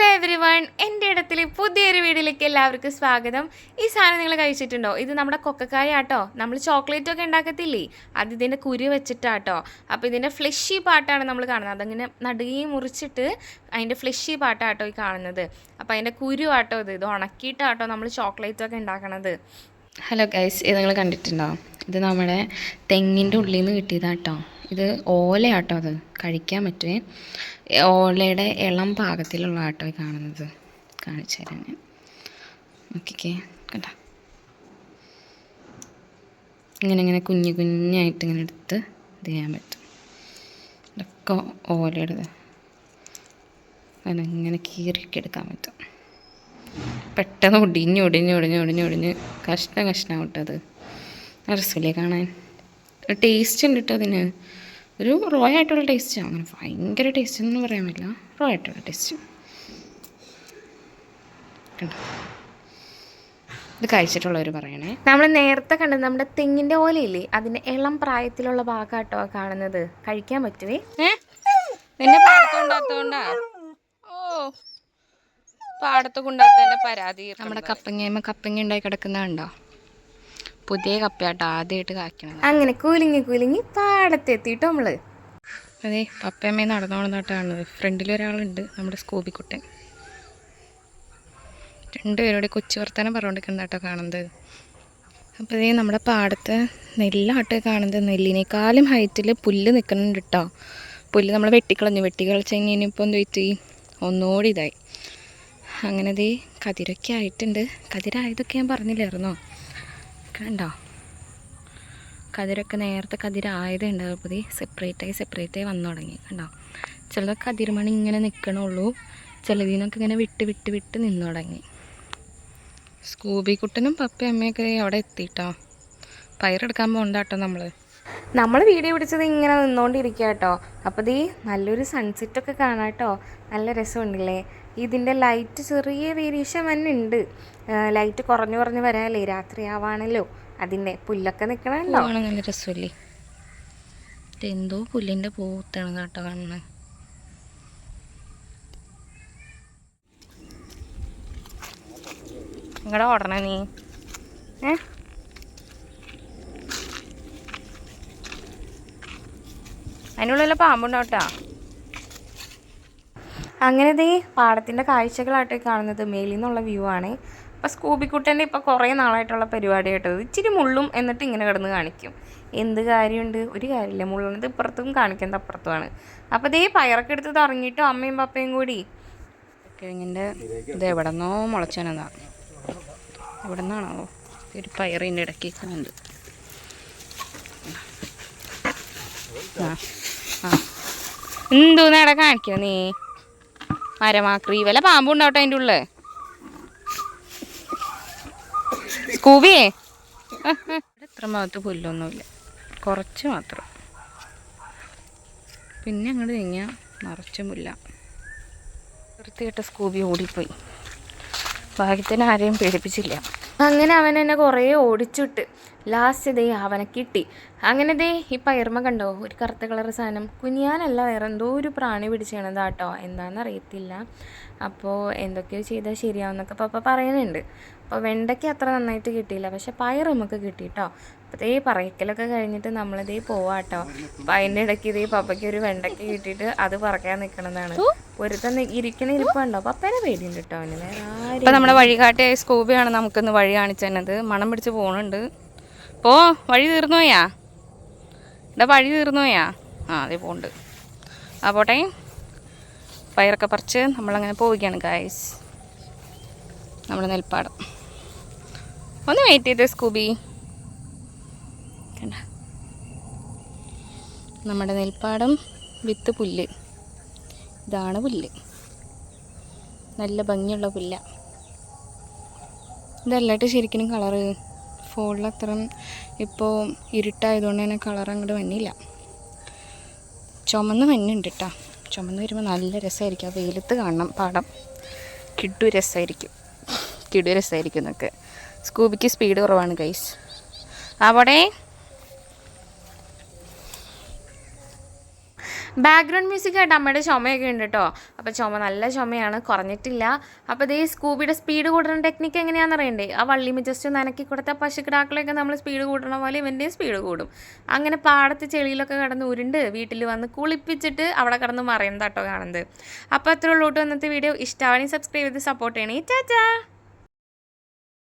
Hello every one എന്റെ ഇടത്തിൽ പുതിയൊരു വീഡിയോയിലേക്ക് എല്ലാവർക്കും സ്വാഗതം. ഈ സാധനം നിങ്ങൾ കഴിച്ചിട്ടുണ്ടോ? ഇത് നമ്മുടെ കൊക്കക്കായ ആട്ടോ നമ്മൾ ചോക്ലേറ്റ് ഒക്കെ ഉണ്ടാക്കത്തില്ലേ? അത് ഇതിന്റെ കുരു വെച്ചിട്ടാട്ടോ. അപ്പോൾ ഇതിന്റെ ഫ്ലഷി പാട്ടാണ് നമ്മൾ കാണുന്നത്. അതങ്ങനെ നടുകയും മുറിച്ചിട്ട് അതിന്റെ ഫ്ലഷി പാട്ടാട്ടോ ഈ കാണുന്നത്. അപ്പോൾ അതിന്റെ കുരു ആട്ടോ ഇത്. ഇത് ഉണക്കിയിട്ടാട്ടോ നമ്മൾ ചോക്ലേറ്റ് ഒക്കെ ഉണ്ടാക്കണത്. ഹലോ ഗൈസ് ഇത് നിങ്ങൾ കണ്ടിട്ടുണ്ടോ? ഇത് നമ്മുടെ തെങ്ങിന്റെ ഉള്ളിൽ നിന്ന് കിട്ടിയതാട്ടോ. ഇത് ഓലയാട്ടോ അത്. കഴിക്കാൻ പറ്റുമേ ഓലയുടെ ഇളം പാകത്തിലുള്ള ആട്ടോ കാണുന്നത്. കാണിച്ചു തരാം ഞാൻ. നോക്കിക്കേ കണ്ടോ? ഇങ്ങനെ ഇങ്ങനെ കുഞ്ഞു കുഞ്ഞായിട്ട് ഇങ്ങനെ എടുത്ത് ഇത് ചെയ്യാൻ പറ്റും. ഇതൊക്കെ ഓലയുടെ അങ്ങനെ ഇങ്ങനെ കീറിയൊക്കെ എടുക്കാൻ പറ്റും. പെട്ടെന്ന് ഒടിഞ്ഞ് ഒടിഞ്ഞ് ഒടിഞ്ഞ് ഒടിഞ്ഞ് ഒടിഞ്ഞ്. കഷ്ണം കഷ്ണം വിട്ടത്. രസമില്ലേ കാണാൻ? ടേസ്റ്റ് ഉണ്ട് കേട്ടോ അതിന്. ഒരു റോ ആയിട്ടുള്ള ടേസ്റ്റ് അങ്ങനെ ഭയങ്കര ടേസ്റ്റ് എന്ന് പറയാൻ പറ്റില്ല. റോ ആയിട്ടുള്ള ടേസ്റ്റ് കണ്ടോ? ഇത് കഴിച്ചിട്ടുള്ളവർ പറയണേ. നമ്മൾ നേരത്തെ കണ്ടത് നമ്മുടെ തെങ്ങിന്റെ ഓലയില്ലേ? അതിന്റെ ഇളം പ്രായത്തിലുള്ള ഭാഗമാട്ടോ കാണുന്നത്. കഴിക്കാൻ പറ്റുവേ? നിന്നെ പാടത്തുണ്ടാത്തോണ്ടാ ഓ. പാടത്ത് കൊണ്ടാത്തതിന്റെ പരാതി നമ്മുടെ കപ്പങ്ങ കപ്പങ്ങ ഉണ്ടായി കിടക്കുന്നതുണ്ടോ പുതിയ കപ്പയാട്ടോ ആദ്യമായിട്ട് കായ്ക്കണം അങ്ങനെ കൂലിങ്ങി കൂലിങ്ങി പാടത്തെത്തിയിട്ടോ നമ്മൾ. അതെ പപ്പയമ്മയെ നടന്നോളന്നാട്ടോ കാണുന്നത്. ഫ്രണ്ടിൽ ഒരാളുണ്ട് നമ്മുടെ സ്കൂബിക്കുട്ടൻ. രണ്ടുപേരോട് കൊച്ചു വർത്താനം പറഞ്ഞുകൊണ്ടിരിക്കുന്നതാട്ടോ കാണുന്നത്. അപ്പോൾ ഇതേ നമ്മുടെ പാടത്ത് നെല്ലാട്ട് കാണുന്നത്. നെല്ലിനേക്കാളും ഹൈറ്റിൽ പുല്ല് നിൽക്കുന്നുണ്ട് കേട്ടോ പുല്ല് നമ്മൾ വെട്ടിക്കളഞ്ഞു. വെട്ടിക്കളച്ചെങ്കിൽ ഇനിയിപ്പോൾ എന്ത് പറ്റി? ഒന്നുകൂടി ഇതായി. അങ്ങനെ ദേ കതിരൊക്കെ ആയിട്ടുണ്ട്. കതിരായതൊക്കെ ഞാൻ പറഞ്ഞില്ലായിരുന്നോ? കണ്ടോ? കതിരൊക്കെ നേരത്തെ കതിരായതേ ഉണ്ടാകുമ്പോൾ സെപ്പറേറ്റായി സെപ്പറേറ്റായി വന്നു തുടങ്ങി. കണ്ടോ? ചിലതൊക്കെ കതിർമണി ഇങ്ങനെ നിൽക്കണുള്ളൂ ചിലതിനൊക്കെ ഇങ്ങനെ വിട്ട് വിട്ട് വിട്ട് നിന്നു തുടങ്ങി. സ്കൂബി കുട്ടനും പപ്പയും അമ്മയൊക്കെ അവിടെ എത്തിയിട്ടോ പയറെടുക്കാൻ പോകണ്ട കേട്ടോ നമ്മൾ നമ്മൾ വീഡിയോ പിടിച്ചത് ഇങ്ങനെ നിന്നുകൊണ്ടിരിക്കുക കേട്ടോ അപ്പോൾ ദീ നല്ലൊരു സൺസെറ്റൊക്കെ കാണാം കേട്ടോ നല്ല രസമുണ്ടല്ലേ? ഇതിന്റെ ലൈറ്റ് ചെറിയ വേരിയേഷൻ തന്നെ ഉണ്ട്. ലൈറ്റ് കുറഞ്ഞു കുറഞ്ഞു വരാനല്ലേ? രാത്രി ആവാണല്ലോ. അതിന്റെ പുല്ലൊക്കെ നിൽക്കണമല്ലോ നല്ല രസമല്ലേ? എന്തോ പുല്ലിന്റെ പൂത്താണ് കേട്ടോ കാണുന്നത് ഇങ്ങടെ ഓടണ നീ. ഏ? അതിനുള്ളിൽ പാമ്പുണ്ടാവട്ടാ അങ്ങനെ ദേ പാടത്തിന്റെ കാഴ്ചകളായിട്ട് കാണുന്നത് മേലിൽ നിന്നുള്ള വ്യൂ ആണ്. അപ്പോൾ സ്കൂബിക്കുട്ടന്റെ ഇപ്പോൾ കുറേ നാളായിട്ടുള്ള പരിപാടി കേട്ടത് ഇച്ചിരി മുള്ളും എന്നിട്ട് ഇങ്ങനെ കിടന്ന് കാണിക്കും. എന്ത് കാര്യമുണ്ട്? ഒരു കാര്യമില്ല. മുള്ളണത് ഇപ്പുറത്തും കാണിക്കുന്നത് അപ്പുറത്തുമാണ്. അപ്പോൾ ദേ പയറൊക്കെ എടുത്ത് തുടങ്ങിയിട്ടും അമ്മയും പപ്പയും കൂടി. കിഴങ്ങിന്റെ ഇത് എവിടെ നിന്നോ മുളച്ചനതാ. എവിടെ നിന്നാണോ ഒരു പയറിന്റെ ഇടയ്ക്ക് ആ ആ. എന്തോന്നേടെ കാണിക്കോ നീ? മരമാക്രി വല്ല പാമ്പും ഉണ്ടാവട്ടെ അതിന്റെ ഉള്ളേ? സ്കൂബിയേ? എത്ര ഭാഗത്ത് പുല്ലൊന്നുമില്ല. കുറച്ച് മാത്രം. പിന്നെ അങ്ങോട്ട് നീങ്ങിയ നിറച്ചും പുല്ല. വൃത്തികെട്ട സ്കൂബി ഓടിപ്പോയി. ഭാഗ്യത്തിന് ആരെയും പേടിപ്പിച്ചില്ല. അങ്ങനെ അവൻ എന്നെ കുറേ ഓടിച്ചിട്ട്. ലാസ്റ്റ് ദേ അവനെ കിട്ടി. അങ്ങനെ ദേ ഈ പയർമ കണ്ടോ? ഒരു കറുത്ത കളർ സാധനം. കുനിയാനല്ല വേറെ എന്തോ ഒരു പ്രാണി പിടിച്ചണതാട്ടോ. എന്താണെന്ന് അറിയത്തില്ല അപ്പോൾ എന്തൊക്കെയോ ചെയ്താൽ ശരിയാവുന്നൊക്കെ പപ്പ പറയുന്നുണ്ട്. അപ്പോൾ വെണ്ടയ്ക്ക് അത്ര നന്നായിട്ട് കിട്ടിയില്ല. പക്ഷെ പയർ നമുക്ക് കിട്ടി കേട്ടോ അപ്പോൾ ദേ പറയ്ക്കലൊക്കെ കഴിഞ്ഞിട്ട് നമ്മളിതേ പോവാം കേട്ടോ അപ്പം അതിന്റെ ഇടയ്ക്ക് ഇതേ പപ്പയ്ക്ക് ഒരു വെണ്ടയ്ക്ക് കിട്ടിയിട്ട് അത് പറക്കാൻ നിൽക്കണതാണ് ഒരുത്തൻ ഇരിക്കണ ഇരിപ്പുണ്ടോ പപ്പേനെ പേടിയുണ്ട് കേട്ടോ അവന്. വേറെ ആരും ഇപ്പം നമ്മുടെ വഴികാട്ടിയായ സ്കൂബിയാണ് നമുക്കിന്ന് വഴി കാണിച്ചു തന്നത് മണം പിടിച്ച് പോണുണ്ട്. പോ വഴി തീർന്നോയാ ഇവിടെ വഴി തീർന്നോയാ ആ അതേ പോണ്ട്. ആ പോട്ടെ. പയറൊക്കെ പറിച്ച് നമ്മളങ്ങനെ പോവുകയാണ് ഗായ്സ് നമ്മുടെ നെൽപ്പാടം. ഒന്ന് വെയിറ്റ് ചെയ്തേ സ്കൂബി. കണ്ട. നമ്മുടെ നെൽപ്പാടം വിത്ത് പുല്ല്. ഇതാണ് പുല്ല്. നല്ല ഭംഗിയുള്ള പുല്ല. ഇതല്ലാട്ട് ശരിക്കും കളറ് ഫോണിൽ അത്ര ഇപ്പോൾ ഇരുട്ടായതുകൊണ്ട് തന്നെ കളർ അങ്ങോട്ട് വന്നില്ല. ചുമന്ന് മഞ്ഞുണ്ട് കേട്ടോ ചുമന്ന് വരുമ്പോൾ നല്ല രസമായിരിക്കും ആ വെയിലത്ത് കാണണം പാടം. കിഡു രസമായിരിക്കും കിടു രസമായിരിക്കും എന്നൊക്കെ സ്കൂബിക്ക് സ്പീഡ് കുറവാണ് ഗൈസ് അവിടെ ബാക്ക്ഗ്രൗണ്ട് മ്യൂസിക് ആയിട്ട് അമ്മയുടെ ചുമയൊക്കെ ഉണ്ട് കേട്ടോ അപ്പോൾ ചുമ നല്ല ചുമയാണ് കുറഞ്ഞിട്ടില്ല. അപ്പോൾ ഇതേ സ്കൂബിയുടെ സ്പീഡ് കൂട്ടുന്ന ടെക്നിക്ക് എങ്ങനെയാണെന്ന് അറിയണ്ടേ? ആ വള്ളി ജസ്റ്റ് നനക്കി കൊടുത്ത പശുക്കിടാക്കളെയൊക്കെ നമ്മൾ സ്പീഡ് കൂട്ടണ പോലെ ഇവന്റെയും സ്പീഡ് കൂടും. അങ്ങനെ പാടത്ത് ചെളിയിലൊക്കെ കിടന്ന് ഉരുണ്ട് വീട്ടിൽ വന്ന് കുളിപ്പിച്ചിട്ട് അവിടെ കിടന്ന് മറയുന്നതാട്ടോ കാണുന്നത്. അപ്പോൾ അത്രേ ഉള്ളൂ കേട്ടോ ഇന്നത്തെ വീഡിയോ ഇഷ്ടമാണെങ്കിൽ സബ്സ്ക്രൈബ് ചെയ്ത് സപ്പോർട്ട് ചെയ്യണേ. ചാച്ചാ